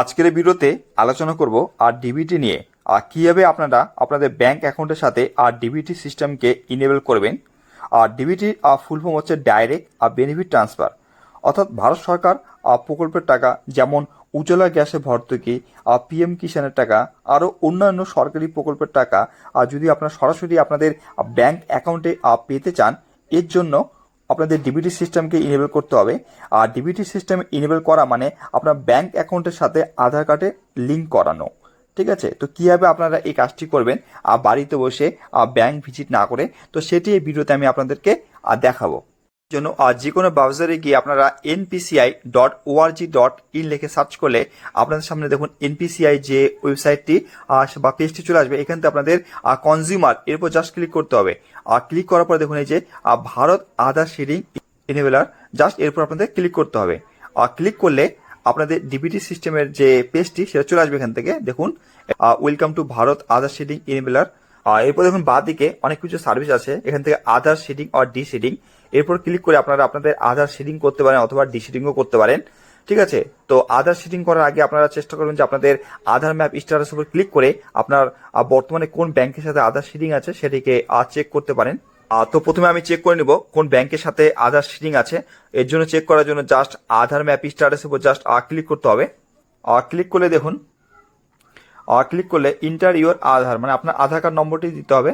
আজকের ভিডিওতে আলোচনা করব আর ডিবিটি নিয়ে। আর কীভাবে আপনারা আপনাদের ব্যাংক অ্যাকাউন্টের সাথে আর ডিবিটি সিস্টেমকে ইনেবল করবেন? আর ডিবিটি ফুল ফর্ম হচ্ছে ডাইরেক্ট আর বেনিফিট ট্রান্সফার অর্থাৎ ভারত সরকার আর প্রকল্পের টাকা যেমন উজ্জ্বলা গ্যাসে ভর্তুকি আর পিএম কিষানের টাকা, আরও অন্যান্য সরকারি প্রকল্পের টাকা, আর যদি আপনারা সরাসরি আপনাদের ব্যাংক অ্যাকাউন্টে পেতে চান, এর জন্য আপনাদের ডিবিটি সিস্টেমকে ইনেবল করতে হবে। আর ডিবিটি সিস্টেম ইনেবল করা মানে আপনার ব্যাংক অ্যাকাউন্টের সাথে আধার কার্ডে লিঙ্ক করানো। ঠিক আছে? তো কীভাবে আপনারা এই কাজটি করবেন? আর বাড়িতে বসে ব্যাংক ভিজিট না করে, তো সেটি এই ভিডিওতে আমি আপনাদেরকে, আর দেখাবো। জন্য আহ, যে কোনো ব্রাউজারে গিয়ে আপনারা NPCI dot org dot in লিখে সার্চ করলে আপনাদের সামনে দেখুন এনপিসিআই যে ওয়েবসাইটটি বা পেজটি চলে আসবে এখান থেকে আপনাদের কনজিউমার এরপর জাস্ট ক্লিক করতে হবে। আর ক্লিক করার পরে দেখুন এই যে Bharat Aadhaar seeding enabler just এরপর আপনাদের ক্লিক করতে হবে। আর ক্লিক করলে আপনাদের ডিবিটি সিস্টেমের যে পেজটি সেটা চলে আসবে এখান থেকে। দেখুন welcome to Bharat Aadhaar seeding enabler এরপর দেখুন বাঁ দিকে অনেক কিছু সার্ভিস আছে। এখান থেকে আধার শেডিং আর ডি শেডিং এরপর ক্লিক করে আপনারা আপনাদের আধার শেডিং করতে পারেন অথবা ডি শেডিংও করতে পারেন। ঠিক আছে? তো আধার শেডিং করার আগে আপনারা চেষ্টা করবেন যে আপনাদের আধার ম্যাপ স্ট্যাটাস উপর ক্লিক করে আপনার বর্তমানে কোন ব্যাংকের সাথে আধার শেডিং আছে সেটিকে চেক করতে পারেন। তো প্রথমে আমি চেক করে নিব কোন ব্যাংকের সাথে আধার শেডিং আছে। এর জন্য চেক করার জন্য জাস্ট আধার ম্যাপ স্ট্যাটাস উপর জাস্ট ক্লিক করতে হবে। ক্লিক করলে দেখুন ক্লিক করলে ইন্টার ইউর আধার মানে আপনার আধার কার্ড নম্বরটি দিতে হবে।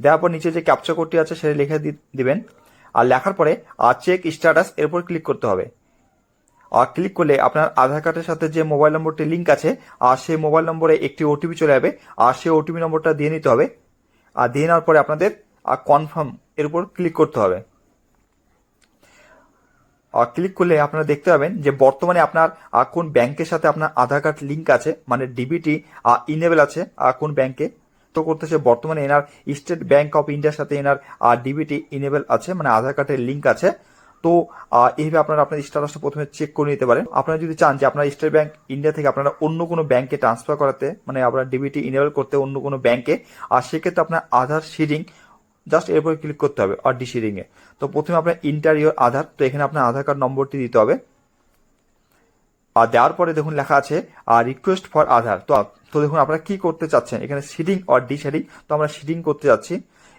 দেওয়ার পর নিচে যে ক্যাপচা কোডটি আছে, সেটা লিখে দিবেন। আর লেখার পরে, আর চেক স্ট্যাটাস এরপর ক্লিক করতে হবে। আর ক্লিক করলে আপনার আধার কার্ডের সাথে যে মোবাইল নম্বরটি লিঙ্ক আছে, আর সেই মোবাইল নম্বরে একটি ওটিপি চলে যাবে, আর সেই ওটিপি নম্বরটা দিয়ে নিতে হবে। আর দিয়ে নেওয়ার পরে আপনাদের, আর কনফার্ম এর উপর ক্লিক করতে হবে। ক্লিক করলে আপনারা দেখতে পাবেন যে বর্তমানে আপনার কোন ব্যাংকের সাথে আপনার আধার কার্ড লিঙ্ক আছে মানে ডিবিটি ইনেবল আছে কোন ব্যাংকে তো করতেছে বর্তমানে এনার স্টেট ব্যাংক অফ ইন্ডিয়ার সাথে এনার ডিবিটি ইনেবল আছে মানে আধার কার্ডের লিঙ্ক আছে। তো এইভাবে আপনারা আপনার স্ট্যাটাসটা প্রথমে চেক করে নিতে পারেন। আপনারা যদি চান যে আপনার স্টেট ব্যাংক ইন্ডিয়া থেকে আপনারা অন্য কোনো ব্যাংকে ট্রান্সফার করাতে মানে আপনার ডিবিটি ইনেবল করতে অন্য কোনো ব্যাংকে আর সেক্ষেত্রে আপনার আধার শিডিং জাস্ট এরপরে ক্লিক করতে হবে, আর ডি শিডিং এ। তো প্রথমে আপনার ইন্টারিয়র আধার, তো এখানে আপনার আধার কার্ড নম্বরটি দিতে হবে। আর দেওয়ার পরে দেখুন লেখা আছে, আর রিকোয়েস্ট ফর আধার। তো তো দেখুন আপনারা কি করতে চাচ্ছেন? এখানে সিডিং অর ডি শেডিং তো আমরা সিডিং করতে যাচ্ছি।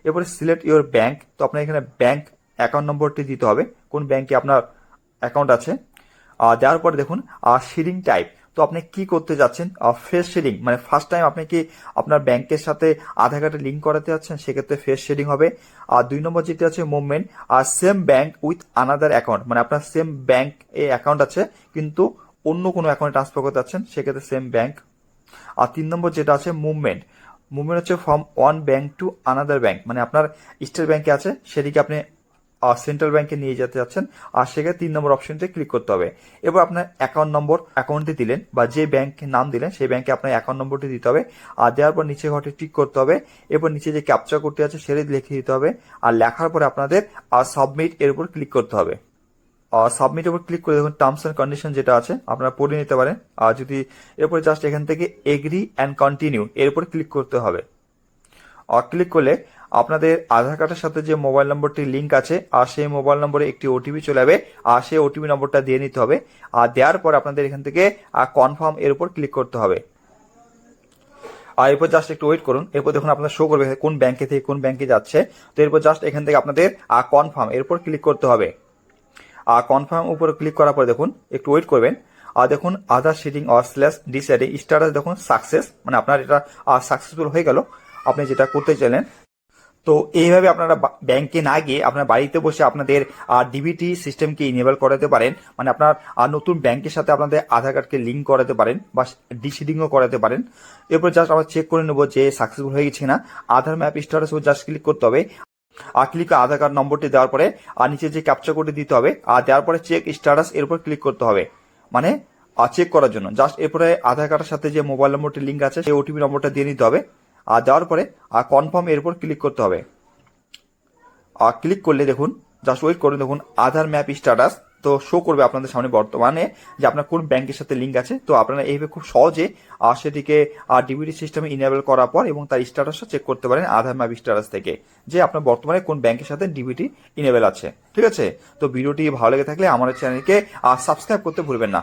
এরপরে সিলেক্ট ইউর ব্যাংক তো আপনার এখানে ব্যাংক অ্যাকাউন্ট নম্বরটি দিতে হবে। কোন ব্যাংকে আপনার অ্যাকাউন্ট আছে? আর দেওয়ার পরে দেখুন, আর শেডিং টাইপ তো আপনি কি করতে যাচ্ছেন? ফেস শেডিং মানে ফার্স্ট টাইম আপনি কি আপনার ব্যাংকের সাথে আধার কার্ডে লিঙ্ক করাতে যাচ্ছেন? সেক্ষেত্রে ফেস শেডিং হবে। আর দুই নম্বর যেটি আছে movement R same bank with another account মানে আপনার সেম ব্যাংক এ অ্যাকাউন্ট আছে, কিন্তু অন্য কোনো অ্যাকাউন্টে ট্রান্সফার করতে যাচ্ছেন, সেক্ষেত্রে সেম ব্যাংক আর তিন নম্বর যেটা আছে মুভমেন্ট মুভমেন্ট হচ্ছে from one bank to another bank মানে আপনার স্টেট ব্যাংকে আছে সেটিকে আপনি সেন্ট্রাল ব্যাংকে নিয়ে যেতে যাচ্ছেন, আর সেখানে তিন নম্বর অপশনটি ক্লিক করতে হবে। এবার আপনার অ্যাকাউন্ট নম্বর অ্যাকাউন্টে দিলেন, বা যে ব্যাংকের নাম দিলেন, সেই ব্যাংকে আপনার অ্যাকাউন্ট নম্বরটি দিতে হবে, আর দেওয়ার পর নিচে ঘরটি টিক করতে হবে, এরপর নিচে যে ক্যাপচার করতে আছে, সেটি লিখে দিতে হবে, আর লেখার পরে আপনাদের আর সাবমিট এর উপর ক্লিক করতে হবে। সাবমিট উপর ক্লিক করে দেখুন টার্মস অ্যান্ড কন্ডিশন যেটা আছে, আপনারা পড়ে নিতে পারেন, আর যদি, এরপরে জাস্ট এখান থেকে এগ্রি অ্যান্ড কন্টিনিউ এর উপর ক্লিক করতে হবে। ক্লিক করলে আপনাদের আধার কার্ডের সাথে যে মোবাইল নম্বরটি লিঙ্ক আছে, আর সেই মোবাইল নম্বরে একটি ওটিপি চলে যাবে, আর সেই ওটিপি নম্বরটা দিয়ে নিতে হবে, আর দেওয়ার পর আপনাদের এখান থেকে কনফার্ম এর উপর ক্লিক করতে হবে। আর এরপর জাস্ট একটু ওয়েট করুন, এরপর দেখুন আপনার শো করবে কোন ব্যাংকে থেকে কোন ব্যাংকে যাচ্ছে, তো এরপর জাস্ট এখান থেকে আপনাদের কনফার্ম এরপর ক্লিক করতে হবে। আর কনফার্ম উপরে ক্লিক করার পরে দেখুন, একটু ওয়েট করবেন, আর দেখুন Aadhaar seeding or slash deseeding status দেখুন সাকসেস মানে আপনার এটা সাকসেসফুল হয়ে গেল। আপনি যেটা করতে চাইলেন তো এইভাবে আপনারা ব্যাংকে না গিয়ে আপনার বাড়িতে বসে আপনাদের ডিবিটি সিস্টেমকে ইনেবল করাতে পারেন। মানে আপনার নতুন ব্যাংকের সাথে আপনাদের আধার কার্ডকে লিঙ্ক করাতে পারেন বা ডিসিডিংও করাতে পারেন। এরপর জাস্ট আমরা চেক করে নেব যে সাকসেসফুল হয়ে গেছে না Aadhaar map status just click করতে হবে। আর ক্লিক আধার কার্ড নম্বরটি দেওয়ার পরে, আর নিচে যে ক্যাপচার কোডটি দিতে হবে, আর দেওয়ার পরে চেক স্ট্যাটাস এর উপর ক্লিক করতে হবে। মানে চেক করার জন্য। জাস্ট এরপরে আধার কার্ডের সাথে যে মোবাইল নম্বরটি লিঙ্ক আছে, সেই ওটিপি নম্বরটা দিয়ে নিতে হবে। আর দেওয়ার পরে, আর কনফার্ম এর উপর ক্লিক করতে হবে। আর ক্লিক করলে দেখুন জাস্ট ওয়েট করুন, দেখুন আধার ম্যাপ স্ট্যাটাস তো শো করবে আপনাদের সামনে বর্তমানে যে আপনার কোন ব্যাংকের সাথে লিঙ্ক আছে। তো আপনারা এইভাবে খুব সহজে, আর সেটিকে, আর ডিবিটি সিস্টেমে ইনেবল করার পর এবং তার স্ট্যাটাসটা চেক করতে পারেন আধার ম্যাপ স্ট্যাটাস থেকে, যে আপনার বর্তমানে কোন ব্যাংকের সাথে ডিবিটি ইনেবল আছে। ঠিক আছে? তো ভিডিওটি ভালো লেগে থাকলে আমাদের চ্যানেলকে আর সাবস্ক্রাইব করতে ভুলবেন না।